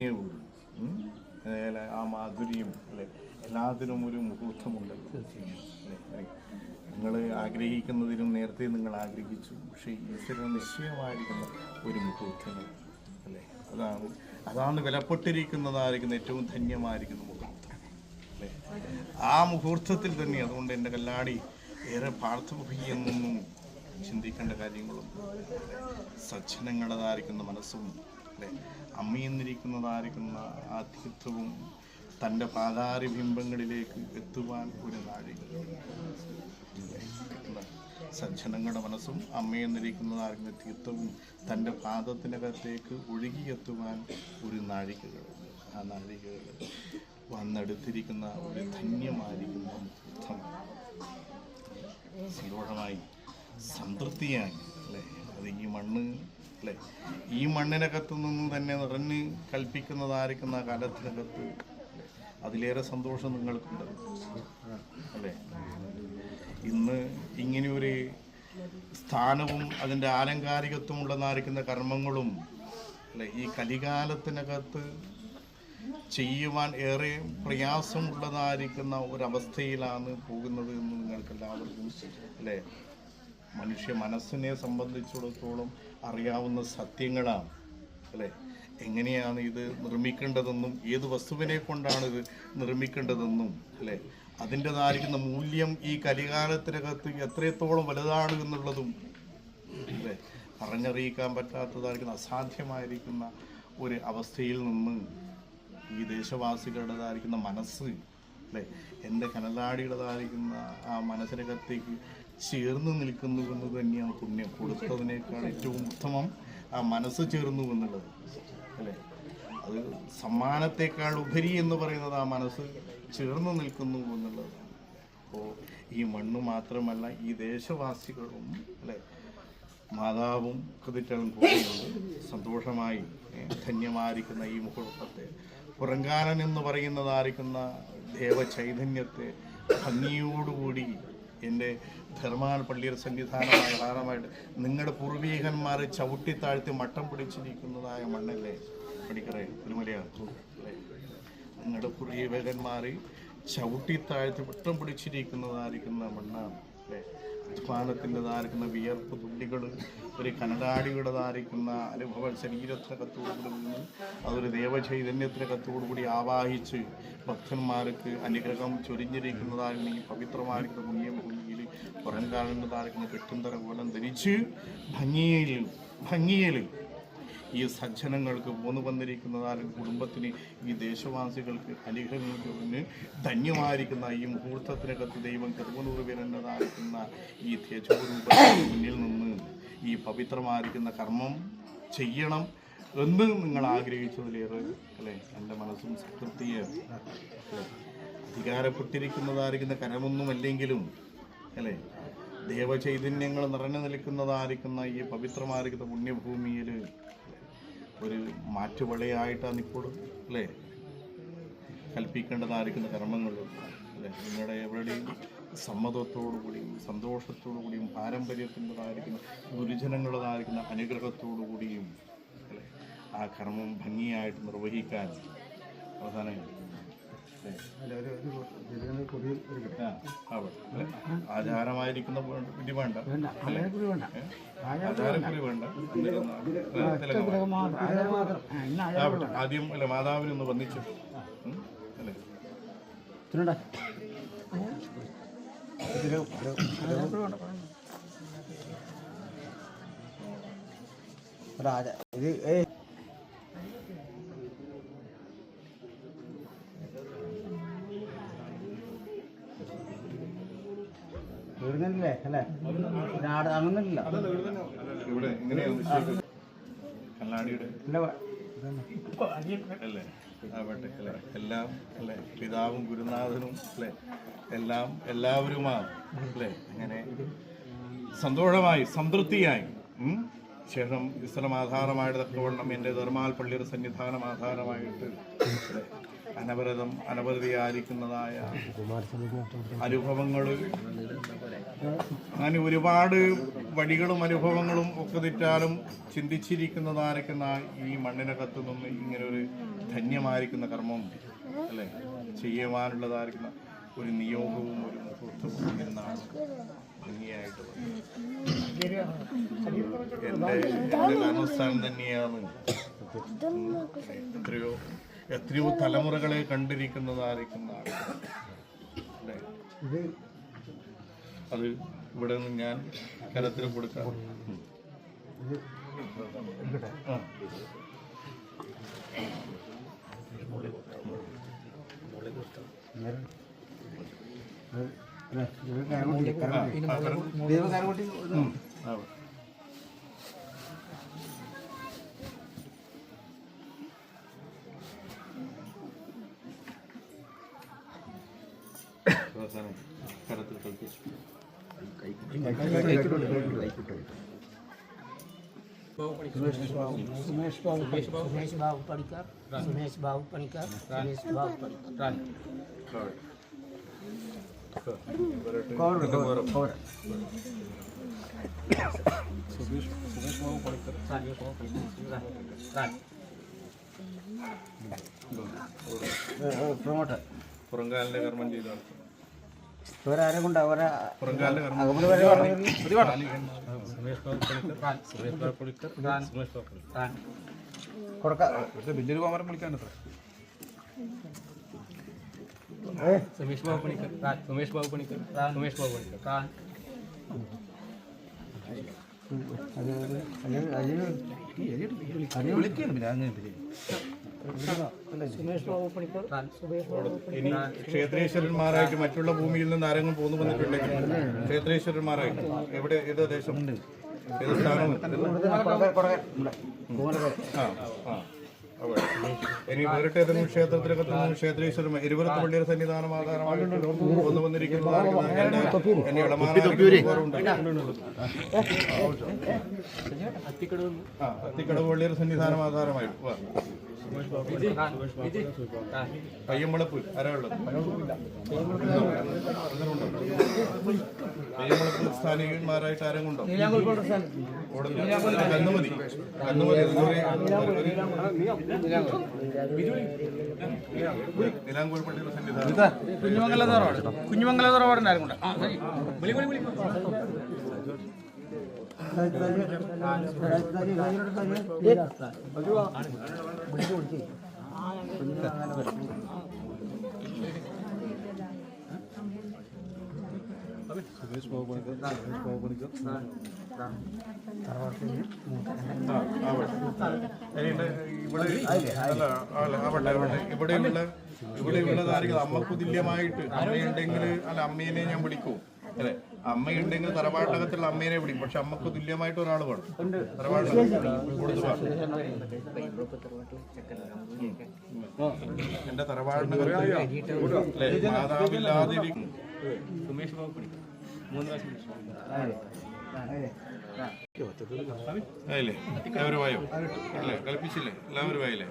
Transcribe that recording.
ഉള്ളൂ ആ മാധുര്യം അല്ലെ? എല്ലാത്തിനും ഒരു മുഹൂർത്തമുണ്ടല്ലോ അല്ലേ? നിങ്ങൾ ആഗ്രഹിക്കുന്നതിനും നേരത്തെ നിങ്ങൾ ആഗ്രഹിച്ചു. പക്ഷേ ഈശ്വരൻ നിശ്ചയമായിരിക്കുന്ന ഒരു മുഹൂർത്തങ്ങൾ. അല്ലേ? അതാണ് അതാണ് വിലപ്പെട്ടിരിക്കുന്നതായിരിക്കുന്ന ഏറ്റവും ധന്യമായിരിക്കുന്ന മുഹൂർത്തം. അല്ലേ? ആ മുഹൂർത്തത്തിൽ തന്നെ അതുകൊണ്ട് എന്റെ കല്ലാടി ഏറെ പാർത്ഥഭൂയെന്നൊന്നും ചിന്തിക്കേണ്ട കാര്യങ്ങളും സജ്ജനങ്ങളതായിരിക്കുന്ന മനസ്സും അല്ലെ അമ്മയെന്നിരിക്കുന്നതായിരിക്കുന്ന ആതിഥ്യത്വവും തന്റെ പാതാരി ബിംബങ്ങളിലേക്ക് എത്തുവാൻ ഒരു നാഴിക സജ്ജനങ്ങളുടെ മനസ്സും അമ്മയെന്നിരിക്കുന്നതായിരുന്ന തീർത്ഥവും തന്റെ പാദത്തിനകത്തേക്ക് ഒഴുകിയെത്തുവാൻ ഒരു നാഴികകൾ. ആ നാഴികകൾ വന്നെടുത്തിരിക്കുന്ന ഒരു ധന്യമായിരിക്കുന്ന സന്തോഷമായി സംതൃപ്തിയായി അല്ലേ? അത് ഈ മണ്ണ് അല്ലേ? ഈ മണ്ണിനകത്ത് നിന്ന് തന്നെ നിറഞ്ഞ് കൽപ്പിക്കുന്നതായിരിക്കുന്ന കാലത്തിനകത്ത് അതിലേറെ സന്തോഷം നിങ്ങൾക്കുണ്ട്. അല്ലേ? ഇന്ന് ഇങ്ങനെയൊരു സ്ഥാനവും അതിന്റെ ആലങ്കാരികത്വം ഉള്ളതായിരിക്കുന്ന കർമ്മങ്ങളും അല്ലെ ഈ കലികാലത്തിനകത്ത് ചെയ്യുവാൻ ഏറെ പ്രയാസമുള്ളതായിരിക്കുന്ന ഒരവസ്ഥയിലാണ് പോകുന്നത് എന്ന് നിങ്ങൾക്കെല്ലാവർക്കും അല്ലേ മനുഷ്യ മനസ്സിനെ സംബന്ധിച്ചിടത്തോളം അറിയാവുന്ന സത്യങ്ങളാണ് അല്ലേ? എങ്ങനെയാണ് ഇത് നിർമ്മിക്കേണ്ടതെന്നും ഏത് വസ്തുവിനെ കൊണ്ടാണ് ഇത് നിർമ്മിക്കേണ്ടതെന്നും അല്ലേ? അതിന്റെതായിരിക്കുന്ന മൂല്യം ഈ കലികാലത്തിനകത്ത് എത്രത്തോളം വലുതാണ് എന്നുള്ളതും അല്ലേ? പറഞ്ഞറിയിക്കാൻ പറ്റാത്തതായിരിക്കുന്ന അസാധ്യമായിരിക്കുന്ന ഒരു അവസ്ഥയിൽ നിന്ന് ഈ ദേശവാസികളുടേതായിരിക്കുന്ന മനസ്സ് അല്ലേ? എന്റെ കനലാടികളതായിരിക്കുന്ന ആ മനസ്സിനകത്തേക്ക് ചേർന്ന് നിൽക്കുന്നു എന്ന് തന്നെയാണ് പുണ്യം. കൊടുത്തതിനേക്കാൾ ഏറ്റവും ഉത്തമം ആ മനസ്സ് ചേർന്നു എന്നുള്ളത്. അല്ലേ? അത് സമ്മാനത്തെക്കാൾ ഉപരി എന്ന് പറയുന്നത് ആ മനസ്സ് ചേർന്ന് നിൽക്കുന്നു എന്നുള്ളതാണ് അപ്പോൾ ഈ മണ്ണ് മാത്രമല്ല ഈ ദേശവാസികളും അല്ലേ? മാതാവും കൃതിറ്റവും കൂടെയുണ്ട്. സന്തോഷമായി ധന്യമായിരിക്കുന്ന ഈ മുഹൂർത്തത്തെ പുറങ്കാലൻ എന്ന് പറയുന്നതായിരിക്കുന്ന ദേവചൈതന്യത്തെ ഭംഗിയോടുകൂടി എന്റെ ധർമാൻ പള്ളിയുടെ സന്നിധാനമായ ധാരണമായിട്ട് നിങ്ങളുടെ പൂർവീകന്മാർ ചവിട്ടിത്താഴ്ത്തി മട്ടം പിടിച്ചിരിക്കുന്നതായ മണ്ണല്ലേ? പടിക്കറേ തിരുമലയാണ്. അല്ലേ? നിങ്ങളുടെ പൂർവീകന്മാർ ചവിട്ടിത്താഴ്ത്തി മട്ടം പിടിച്ചിരിക്കുന്നതായിരിക്കുന്ന മണ്ണാണ്. അല്ലേ? അധ്വാനത്തിന്റെതായിരിക്കുന്ന വിയർപ്പ് തുള്ളികൾ ഒരു കനടാടിയുടെ ധാരിക്കുന്ന അനുഭവ ശരീരത്തിനകത്തോടുകൂടി അതൊരു ദേവചൈതന്യത്തിനകത്തോടുകൂടി ആവാഹിച്ച് ഭക്തന്മാർക്ക് അനുഗ്രഹം ചൊരിഞ്ഞിരിക്കുന്നതായിരുന്നു ഈ പവിത്രമായിരിക്കുന്ന പുണ്യഭൂമിയിൽ പുറംകാലന്റെതായിരിക്കുന്ന കെട്ടുന്തറ കോലം ധരിച്ച് ഭംഗിയിൽ ഭംഗിയിൽ ഈ സജ്ജനങ്ങൾക്ക് പോന്നു വന്നിരിക്കുന്നതായ കുടുംബത്തിന് ഈ ദേശവാസികൾക്ക് അനുഗ്രഹങ്ങൾക്ക് ധന്യമായിരിക്കുന്ന ഈ മുഹൂർത്തത്തിനകത്ത് ദൈവം പേരുന്നതായിരിക്കുന്ന ഈ തേജോരൂപത്തിന് മുന്നിൽ നിന്ന് ഈ പവിത്രമായിരിക്കുന്ന കർമ്മം ചെയ്യണം എന്ന് നിങ്ങൾ ആഗ്രഹിച്ചതിലേറെ അല്ലേ? എന്റെ മനസ്സും സംതൃപ്തിയെ അധികാരപ്പെട്ടിരിക്കുന്നതായിരിക്കുന്ന കരമൊന്നുമല്ലെങ്കിലും അല്ലേ? ദേവചൈതന്യങ്ങൾ നിറഞ്ഞു നിൽക്കുന്നതായിരിക്കുന്ന ഈ പവിത്രമായിരിക്കുന്ന പുണ്യഭൂമിയിൽ മാറ്റുവളയായിട്ടാണ് ഇപ്പോൾ അല്ലേ? കൽപ്പിക്കേണ്ടതായിരിക്കുന്ന കർമ്മങ്ങളും അല്ലേ? നിങ്ങളുടെ എവിടെയും സമ്മതത്തോടു കൂടിയും സന്തോഷത്തോടു കൂടിയും പാരമ്പര്യത്തിന്റെതായിരിക്കുന്ന ഗുരുജനങ്ങളുടേതായിരിക്കുന്ന അനുഗ്രഹത്തോടു കൂടിയും അല്ലേ? ആ കർമ്മം ഭംഗിയായിട്ട് നിർവഹിക്കാൻ അവസാനം അല്ലേ ആ, ആവട്ടെ. അല്ലേ? ആചാരമായിരിക്കുന്ന കുടി വേണ്ട? ഏ? വേണ്ട. ആവട്ടെ. ആദ്യം അല്ല മാതാവിനെ ഒന്ന് വന്നിച്ചു? അല്ലേ? രാജ ഇത് ഏയ്. വീടുന്നില്ലേ അല്ലേ? അങ്ങനല്ല ഇവിടെ ഇല്ല അല്ലേ? ആവട്ടെ അല്ലേ? എല്ലാം അല്ലേ? പിതാവും ഗുരുനാഥനും അല്ലേ? എല്ലാം എല്ലാവരുമാണ് അല്ലേ? അങ്ങനെ സന്തോഷമായി സംതൃപ്തിയായി. ശേഷം ഇസ്ലം ആധാരമായിട്ട് തക്കവണ്ണം എന്റെ ധർമാൽ പള്ളിയുടെ സന്നിധാനം ആധാരമായിട്ട് അനവരതം അനവരതിയായിരിക്കുന്നതായ അനുഭവങ്ങൾ അങ്ങനെ ഒരുപാട് വഴികളും അനുഭവങ്ങളും ഒക്കെ തെറ്റാലും ചിന്തിച്ചിരിക്കുന്നതായിരിക്കുന്ന ഈ മണ്ണിനകത്തു നിന്ന് ഇങ്ങനെ ഒരു ധന്യമായിരിക്കുന്ന കർമ്മം അല്ലേ? ചെയ്യുവാനുള്ളതായിരിക്കുന്ന ഒരു നിയോഗവും ഒരു മുഹൂർത്തവും എന്നാണ് ഭംഗിയായിട്ട് എന്റെ എന്റെ അനുസ്ഥാനം തന്നെയാണ്. എത്രയോ എത്രയോ തലമുറകളെ കണ്ടിരിക്കുന്നതായിരിക്കുന്ന അത് ഇവിടെ നിന്ന് ഞാൻ കരത്തിൽ കൊടുക്കാം ഉം. സുമേഷ് ബാബു സുമേഷ് ബാബു പണിക്കർ സുമേഷ് ബാബു പണിക്കർ സുമേഷ് ബാബു പണിക്കർ കോവർ കോവർ പ്രൊമോട്ടർ പുറങ്കാലിന്റെ കർമ്മം ചെയ്തു നടത്തും വേറെ ആരെ കൊണ്ട് അവരെ പുറങ്കാലിന്റെ കർമ്മം അകമ്പടി വരെ കൊടുക്കാം. വലിയൊരു കോമരം വിളിക്കാനത്ര. സുമേഷ് ബാബു പണിക്കർ സുമേഷ് ബാബു പണിക്കർ സുമേഷ് ബാബു പണിക്കർ വിളിക്കാണ് പിന്നെ അങ്ങനെ ഇനി ക്ഷേത്രേശ്വരന്മാരായിട്ട് മറ്റുള്ള ഭൂമിയിൽ നിന്ന് ആരെങ്കിലും പോന്നു വന്നിട്ടുണ്ടെങ്കിൽ ക്ഷേത്രേശ്വരന്മാരായിട്ട്. എവിടെ ഏത് ദേശം? ഏത് സ്ഥാനം കൊടുക്കാൻ കൊടുക്കാൻ ആ ആ. അവിടെ ഇനി വേറിട്ട് ഏതെങ്കിലും ക്ഷേത്രത്തിലൊക്കെ ക്ഷേത്രേശ്വരം ഇരുപത്തി പള്ളിയുടെ സന്നിധാനം ആധാരമായിട്ട് ഒന്ന് വന്നിരിക്കുന്നതായിരിക്കുന്ന എന്റെ എന്റെ ഇളമാറുണ്ട് ആ അത്തിക്കടവ് പള്ളിയുടെ സന്നിധാനം ആധാരമായിട്ട് വാ. പയ്യമ്പളപ്പ് ആരാ ഉള്ളത് പയ്യമ്പളപ്പ് സ്ഥാനികന്മാരായിട്ട് ആരും ഉണ്ടോ കന്നുമതി കന്നുമതി പള്ളിയുടെ സന്നിധാനം കുഞ്ഞുമംഗല തറവാട് കുഞ്ഞുമംഗല കൂടെ. ആവട്ടെ. ഇവിടെയുള്ള ഇവിടെയുള്ളതായിരിക്കും അമ്മയ്ക്ക് തുല്യമായിട്ട് അമ്മയുണ്ടെങ്കിൽ അല്ല അമ്മേനെ ഞാൻ വിളിക്കൂ അല്ലെ? അമ്മയുണ്ടെങ്കിൽ തറവാട്ടകത്തുള്ള അമ്മേനെ വിളിക്കും. പക്ഷെ അമ്മയ്ക്ക് തുല്യമായിട്ട് ഒരാൾ വേണം. എന്റെ തറവാടിനകത്ത് അല്ലേ? മാതാവില്ലാതിരിക്കും സുമേഷ് ബാബു പണിക്കർ മൂന്ന് പ്രാവശ്യം ആയില്ലേ എല്ലാവരും ആയോ അല്ലേ? കൽപ്പിച്ചില്ലേ എല്ലാവരും ആയില്ലേ